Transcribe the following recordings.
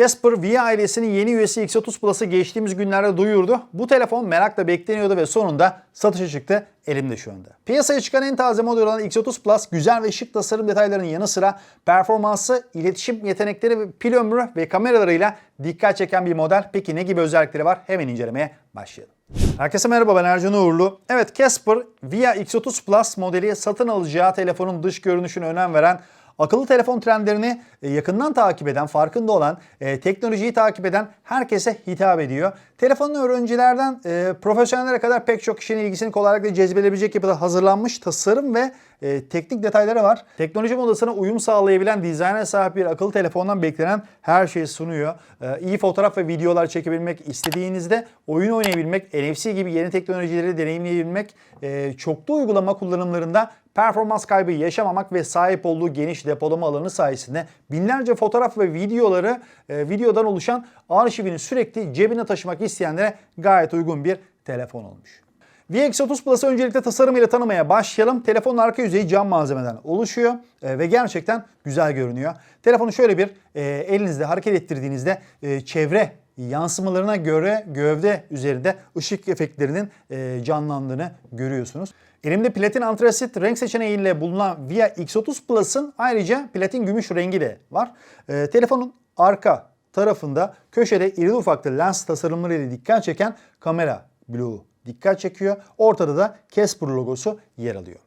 Casper V ailesinin yeni üyesi X30 Plus'ı geçtiğimiz günlerde duyurdu. Bu telefon merakla bekleniyordu ve sonunda satışa çıktı. Elimde şu anda. Piyasaya çıkan en taze model olan X30 Plus güzel ve şık tasarım detaylarının yanı sıra performansı, iletişim yetenekleri pil ömrü ve kameralarıyla dikkat çeken bir model. Peki ne gibi özellikleri var? Hemen incelemeye başlayalım. Herkese merhaba ben Ercan Uğurlu. Evet Casper Via X30 Plus modeli satın alacağı telefonun dış görünüşüne önem veren Akıllı telefon trendlerini e, yakından takip eden, farkında olan, e, teknolojiyi takip eden herkese hitap ediyor. Telefonun öğrencilerden e, profesyonellere kadar pek çok kişinin ilgisini kolaylıkla cezbelebilecek yapıda hazırlanmış tasarım ve teknik detayları var. Teknoloji modasına uyum sağlayabilen dizayna sahip bir akıllı telefondan beklenen her şeyi sunuyor. İyi fotoğraf ve videolar çekebilmek, istediğinizde oyun oynayabilmek, NFC gibi yeni teknolojileri deneyimleyebilmek, çoklu uygulama kullanımlarında performans kaybı yaşamamak ve sahip olduğu geniş depolama alanı sayesinde binlerce fotoğraf ve videoları e, videodan oluşan arşivini sürekli cebine taşımak isteyenlere gayet uygun bir telefon olmuş. VX30 Plus'ı öncelikle tasarımıyla tanımaya başlayalım. Telefonun arka yüzeyi cam malzemeden oluşuyor e, ve gerçekten güzel görünüyor. Telefonu şöyle bir e, elinizde hareket ettirdiğinizde e, çevre yansımalarına göre gövde üzerinde ışık efektlerinin e, canlandığını görüyorsunuz. Elimde platin antrasit renk seçeneğiyle bulunan Via X30 Plus'ın ayrıca platin gümüş rengi de var. E, telefonun arka tarafında köşede iri ufaklı lens tasarımlarıyla dikkat çeken kamera bloğu dikkat çekiyor. Ortada da Casper logosu yer alıyor.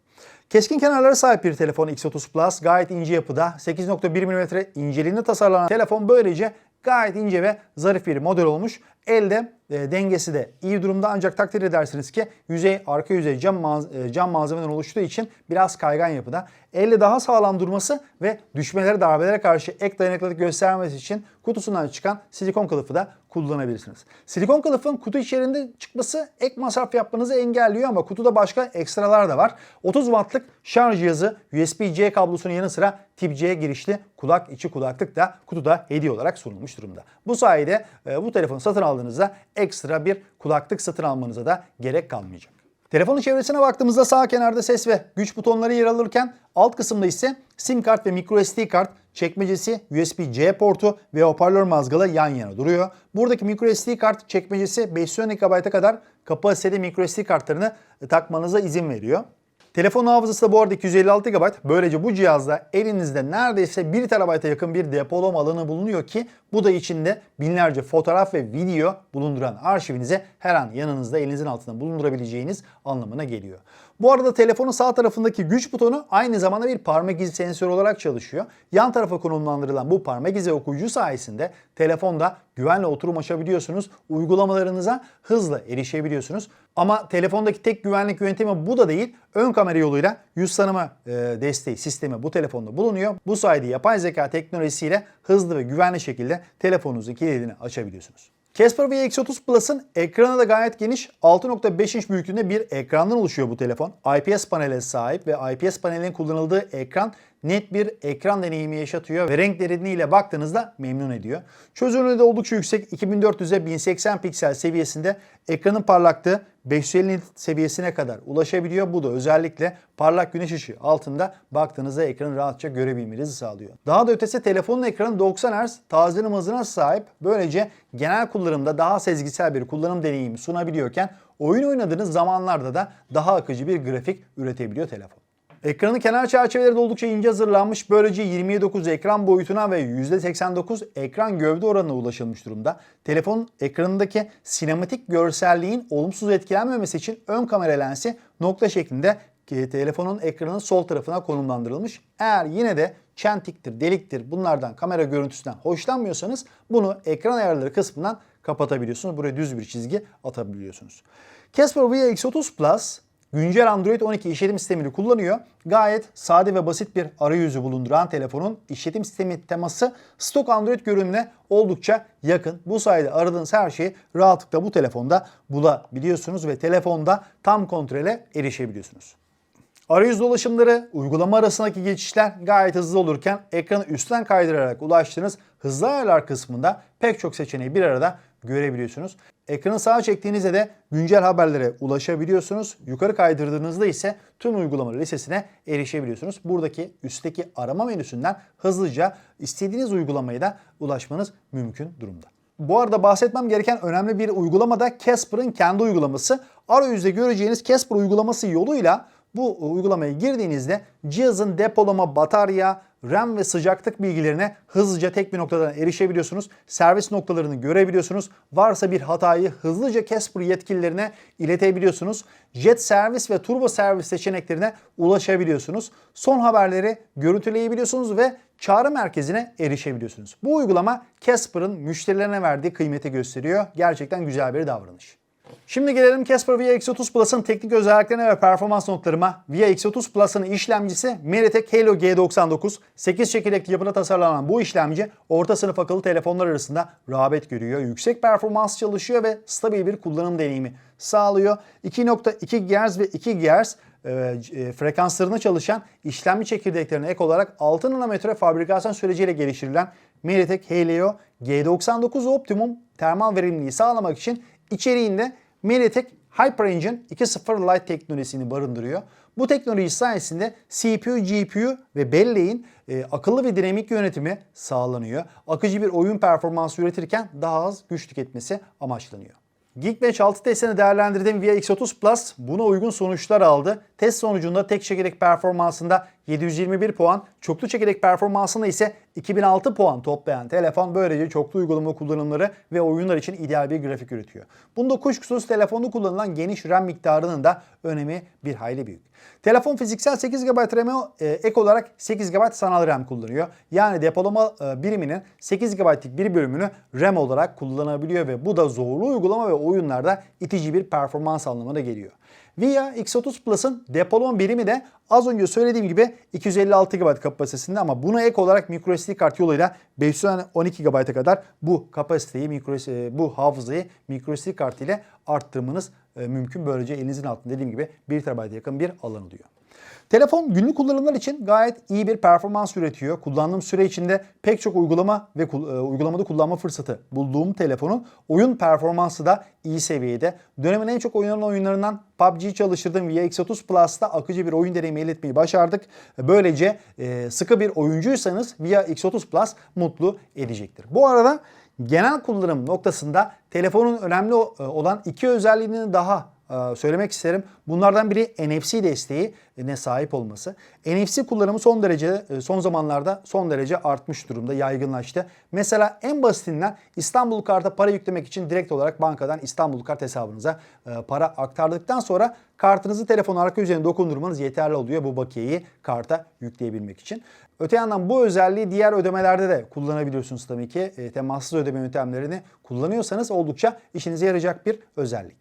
Keskin kenarlara sahip bir telefon X30 Plus gayet ince yapıda 8.1 mm inceliğinde tasarlanan telefon böylece gayet ince ve zarif bir model olmuş. Elde e, dengesi de iyi durumda ancak takdir edersiniz ki yüzey arka yüzey cam, maz- e, cam malzemeden oluştuğu için biraz kaygan yapıda. Elle daha sağlam durması ve düşmelere darbelere karşı ek dayanıklılık göstermesi için kutusundan çıkan silikon kılıfı da kullanabilirsiniz. Silikon kılıfın kutu içerisinde çıkması ek masraf yapmanızı engelliyor ama kutuda başka ekstralar da var. 30 wattlık şarj cihazı, USB-C kablosunun yanı sıra tip C girişli kulak içi kulaklık da kutuda hediye olarak sunulmuş durumda. Bu sayede e, bu telefonu satın aldığınızda ekstra bir kulaklık satın almanıza da gerek kalmayacak. Telefonun çevresine baktığımızda sağ kenarda ses ve güç butonları yer alırken alt kısımda ise SIM kart ve microSD kart çekmecesi, USB-C portu ve hoparlör mazgalı yan yana duruyor. Buradaki microSD kart çekmecesi 510 GB'a kadar kapasiteli microSD kartlarını takmanıza izin veriyor. Telefon hafızası da bu arada 256 GB. Böylece bu cihazda elinizde neredeyse 1 TB'a yakın bir depolama alanı bulunuyor ki bu da içinde binlerce fotoğraf ve video bulunduran arşivinizi her an yanınızda elinizin altında bulundurabileceğiniz anlamına geliyor. Bu arada telefonun sağ tarafındaki güç butonu aynı zamanda bir parmak izi sensörü olarak çalışıyor. Yan tarafa konumlandırılan bu parmak izi okuyucu sayesinde telefonda güvenle oturum açabiliyorsunuz. Uygulamalarınıza hızla erişebiliyorsunuz. Ama telefondaki tek güvenlik yöntemi bu da değil. Ön kamera yoluyla yüz tanıma e, desteği sistemi bu telefonda bulunuyor. Bu sayede yapay zeka teknolojisiyle hızlı ve güvenli şekilde telefonunuzun kilidini açabiliyorsunuz. Casper VX30 Plus'ın ekranı da gayet geniş. 6.5 inç büyüklüğünde bir ekrandan oluşuyor bu telefon. IPS panele sahip ve IPS panelin kullanıldığı ekran net bir ekran deneyimi yaşatıyor ve renk derinliğiyle baktığınızda memnun ediyor. Çözünürlüğü de oldukça yüksek. 2400'e 1080 piksel seviyesinde ekranın parlaklığı 550 nit seviyesine kadar ulaşabiliyor. Bu da özellikle parlak güneş ışığı altında baktığınızda ekranı rahatça görebilmenizi sağlıyor. Daha da ötesi telefonun ekranı 90 Hz tazeleme hızına sahip. Böylece genel kullanımda daha sezgisel bir kullanım deneyimi sunabiliyorken oyun oynadığınız zamanlarda da daha akıcı bir grafik üretebiliyor telefon. Ekranın kenar çerçeveleri de oldukça ince hazırlanmış. Böylece 27.9 ekran boyutuna ve %89 ekran gövde oranına ulaşılmış durumda. Telefonun ekranındaki sinematik görselliğin olumsuz etkilenmemesi için ön kamera lensi nokta şeklinde telefonun ekranın sol tarafına konumlandırılmış. Eğer yine de çentiktir, deliktir bunlardan kamera görüntüsünden hoşlanmıyorsanız bunu ekran ayarları kısmından kapatabiliyorsunuz. Buraya düz bir çizgi atabiliyorsunuz. Casper VX30 Plus güncel Android 12 işletim sistemini kullanıyor. Gayet sade ve basit bir arayüzü bulunduran telefonun işletim sistemi teması stok Android görünümüne oldukça yakın. Bu sayede aradığınız her şeyi rahatlıkla bu telefonda bulabiliyorsunuz ve telefonda tam kontrole erişebiliyorsunuz. Arayüz dolaşımları, uygulama arasındaki geçişler gayet hızlı olurken ekranı üstten kaydırarak ulaştığınız hızlı ayarlar kısmında pek çok seçeneği bir arada görebiliyorsunuz. Ekranı sağa çektiğinizde de güncel haberlere ulaşabiliyorsunuz. Yukarı kaydırdığınızda ise tüm uygulamalar listesine erişebiliyorsunuz. Buradaki üstteki arama menüsünden hızlıca istediğiniz uygulamaya da ulaşmanız mümkün durumda. Bu arada bahsetmem gereken önemli bir uygulama da Casper'ın kendi uygulaması. Arayüzde göreceğiniz Casper uygulaması yoluyla bu uygulamaya girdiğinizde cihazın depolama, batarya, RAM ve sıcaklık bilgilerine hızlıca tek bir noktadan erişebiliyorsunuz. Servis noktalarını görebiliyorsunuz. Varsa bir hatayı hızlıca Casper yetkililerine iletebiliyorsunuz. Jet servis ve turbo servis seçeneklerine ulaşabiliyorsunuz. Son haberleri görüntüleyebiliyorsunuz ve çağrı merkezine erişebiliyorsunuz. Bu uygulama Casper'ın müşterilerine verdiği kıymeti gösteriyor. Gerçekten güzel bir davranış. Şimdi gelelim Casper VX30 Plus'ın teknik özelliklerine ve performans notlarıma. VX30 Plus'ın işlemcisi MediaTek Helio G99. 8 çekirdekli yapıda tasarlanan bu işlemci orta sınıf akıllı telefonlar arasında rağbet görüyor. Yüksek performans çalışıyor ve stabil bir kullanım deneyimi sağlıyor. 2.2 GHz ve 2 GHz e, e, frekanslarında çalışan işlemci çekirdeklerine ek olarak 6 nanometre fabrikasyon süreciyle geliştirilen MediaTek Helio G99 Optimum termal verimliliği sağlamak için içeriğinde MediaTek HyperEngine 2.0 Lite teknolojisini barındırıyor. Bu teknoloji sayesinde CPU, GPU ve belleğin e, akıllı ve dinamik yönetimi sağlanıyor. Akıcı bir oyun performansı üretirken daha az güç tüketmesi amaçlanıyor. Geekbench 6 testini değerlendirdiğim VX30 Plus buna uygun sonuçlar aldı. Test sonucunda tek çekirdek performansında 721 puan, çoklu çekirdek performansında ise 2006 puan toplayan telefon böylece çoklu uygulama kullanımları ve oyunlar için ideal bir grafik üretiyor. Bunda kuşkusuz telefonda kullanılan geniş RAM miktarının da önemi bir hayli büyük. Telefon fiziksel 8 GB RAM'e ek olarak 8 GB sanal RAM kullanıyor. Yani depolama e, biriminin 8 GB'lik bir bölümünü RAM olarak kullanabiliyor ve bu da zorlu uygulama ve oyunlarda itici bir performans anlamına geliyor. Via X30 Plus'ın depolama birimi de az önce söylediğim gibi 256 GB kapasitesinde ama buna ek olarak microSD kart yoluyla 512 GB'a kadar bu kapasiteyi, micro, e, bu hafızayı microSD kart ile arttırmanız e, mümkün. Böylece elinizin altında dediğim gibi 1 TB'ye yakın bir alan oluyor. Telefon günlük kullanımlar için gayet iyi bir performans üretiyor. Kullandığım süre içinde pek çok uygulama ve e, uygulamada kullanma fırsatı bulduğum telefonun oyun performansı da iyi seviyede. Dönemin en çok oynanan oyunlarından PUBG çalıştırdığım VX30 Plus'ta akıcı bir oyun deneyimi elde etmeyi başardık. Böylece e, sıkı bir oyuncuysanız VX30 Plus mutlu edecektir. Bu arada genel kullanım noktasında telefonun önemli olan iki özelliğini daha e, söylemek isterim. Bunlardan biri NFC desteği ne sahip olması. NFC kullanımı son derece e, son zamanlarda son derece artmış durumda, yaygınlaştı. Mesela en basitinden İstanbul Kart'a para yüklemek için direkt olarak bankadan İstanbul Kart hesabınıza e, para aktardıktan sonra kartınızı telefon arka üzerine dokundurmanız yeterli oluyor bu bakiyeyi karta yükleyebilmek için. Öte yandan bu özelliği diğer ödemelerde de kullanabiliyorsunuz tabii ki. E, temassız ödeme yöntemlerini kullanıyorsanız oldukça işinize yarayacak bir özellik.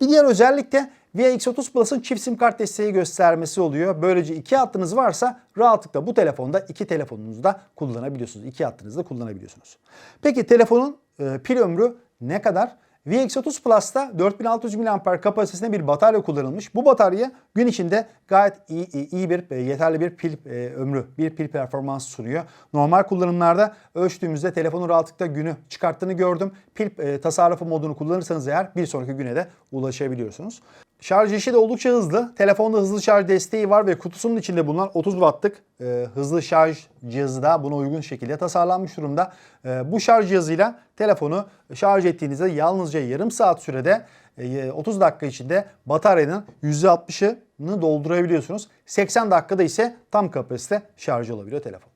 Bir diğer özellik de VX30 Plus'ın çift sim kart desteği göstermesi oluyor. Böylece iki hattınız varsa rahatlıkla bu telefonda iki telefonunuzu da kullanabiliyorsunuz. İki hattınızı da kullanabiliyorsunuz. Peki telefonun e, pil ömrü ne kadar? VX30 Plus'ta 4600 mAh kapasitesinde bir batarya kullanılmış. Bu batarya gün içinde gayet iyi, iyi bir e, yeterli bir pil e, ömrü, bir pil performansı sunuyor. Normal kullanımlarda ölçtüğümüzde telefonun rahatlıkla günü çıkarttığını gördüm. Pil e, tasarrufu modunu kullanırsanız eğer bir sonraki güne de ulaşabiliyorsunuz. Şarj işi de oldukça hızlı. Telefonda hızlı şarj desteği var ve kutusunun içinde bulunan 30 wattlık e, hızlı şarj cihazı da buna uygun şekilde tasarlanmış durumda. E, bu şarj cihazıyla telefonu şarj ettiğinizde yalnızca yarım saat sürede e, 30 dakika içinde bataryanın %60'ını doldurabiliyorsunuz. 80 dakikada ise tam kapasite şarj olabiliyor telefon.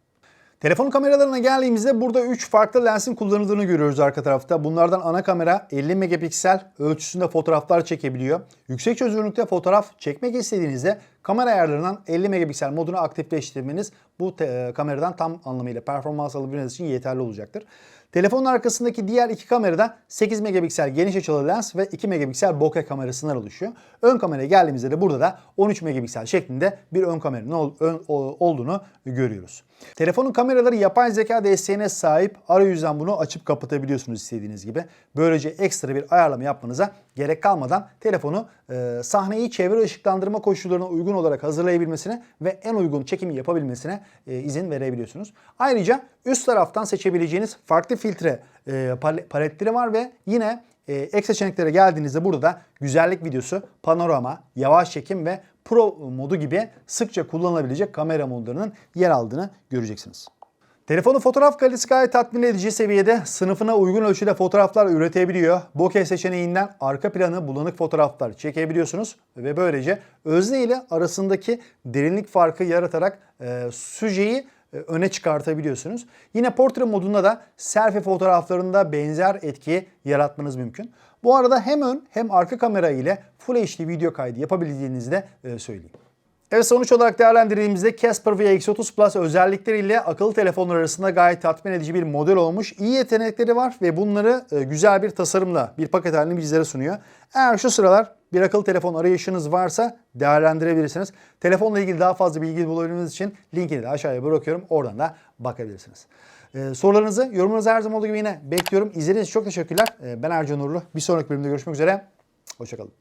Telefon kameralarına geldiğimizde burada 3 farklı lensin kullanıldığını görüyoruz arka tarafta. Bunlardan ana kamera 50 megapiksel ölçüsünde fotoğraflar çekebiliyor. Yüksek çözünürlükte fotoğraf çekmek istediğinizde kamera ayarlarından 50 megapiksel modunu aktifleştirmeniz bu kameradan tam anlamıyla performans alabilmeniz için yeterli olacaktır. Telefonun arkasındaki diğer iki kamerada 8 megapiksel geniş açılı lens ve 2 megapiksel bokeh kamerasından oluşuyor. Ön kameraya geldiğimizde de burada da 13 megapiksel şeklinde bir ön kameranın olduğunu görüyoruz. Telefonun kameraları yapay zeka desteğine sahip. Arayüzden bunu açıp kapatabiliyorsunuz istediğiniz gibi. Böylece ekstra bir ayarlama yapmanıza gerek kalmadan telefonu e, sahneyi çevre ışıklandırma koşullarına uygun olarak hazırlayabilmesine ve en uygun çekimi yapabilmesine e, izin verebiliyorsunuz. Ayrıca üst taraftan seçebileceğiniz farklı filtre e, paletleri var ve yine e, ek seçeneklere geldiğinizde burada da güzellik videosu, panorama, yavaş çekim ve pro modu gibi sıkça kullanılabilecek kamera modlarının yer aldığını göreceksiniz. Telefonun fotoğraf kalitesi gayet tatmin edici seviyede. Sınıfına uygun ölçüde fotoğraflar üretebiliyor. Bokeh seçeneğinden arka planı bulanık fotoğraflar çekebiliyorsunuz. Ve böylece özne ile arasındaki derinlik farkı yaratarak e, süjeyi e, öne çıkartabiliyorsunuz. Yine portre modunda da selfie fotoğraflarında benzer etkiyi yaratmanız mümkün. Bu arada hem ön hem arka kamera ile Full HD video kaydı yapabildiğinizi de e, söyleyeyim. Evet sonuç olarak değerlendirdiğimizde Casper VX30 Plus özellikleriyle akıllı telefonlar arasında gayet tatmin edici bir model olmuş. İyi yetenekleri var ve bunları e, güzel bir tasarımla bir paket halinde bizlere sunuyor. Eğer şu sıralar bir akıllı telefon arayışınız varsa değerlendirebilirsiniz. Telefonla ilgili daha fazla bilgi bulabilmeniz için linkini de aşağıya bırakıyorum. Oradan da bakabilirsiniz. Ee, sorularınızı, yorumlarınızı her zaman olduğu gibi yine bekliyorum. İzlediğiniz için çok teşekkürler. Ee, ben Ercan Uğurlu. Bir sonraki bölümde görüşmek üzere. Hoşçakalın.